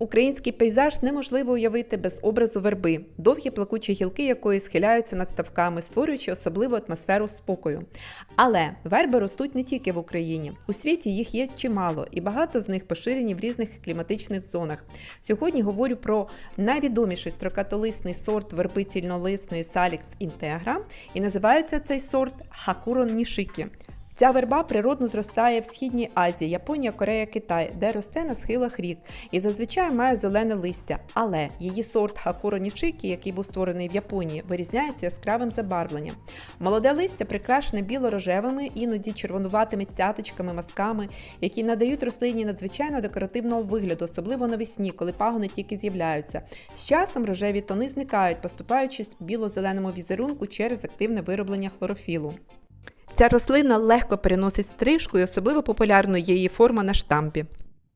Український пейзаж неможливо уявити без образу верби, довгі плакучі гілки якої схиляються над ставками, створюючи особливу атмосферу спокою. Але верби ростуть не тільки в Україні. У світі їх є чимало, і багато з них поширені в різних кліматичних зонах. Сьогодні говорю про найвідоміший строкатолисний сорт верби цільнолисної Salix integra, і називається цей сорт Хакурон нішики. Ця верба природно зростає в Східній Азії, Японія, Корея, Китай, де росте на схилах рік і зазвичай має зелене листя. Але її сорт Хакуро нішики, який був створений в Японії, вирізняється яскравим забарвленням. Молоде листя прикрашене біло-рожевими, іноді червонуватими цяточками, масками, які надають рослині надзвичайно декоративного вигляду, особливо навесні, коли пагони тільки з'являються. З часом рожеві тони зникають, поступаючись біло-зеленому візерунку через активне вироблення хлорофілу. Ця рослина легко переносить стрижку і особливо популярною є її форма на штампі.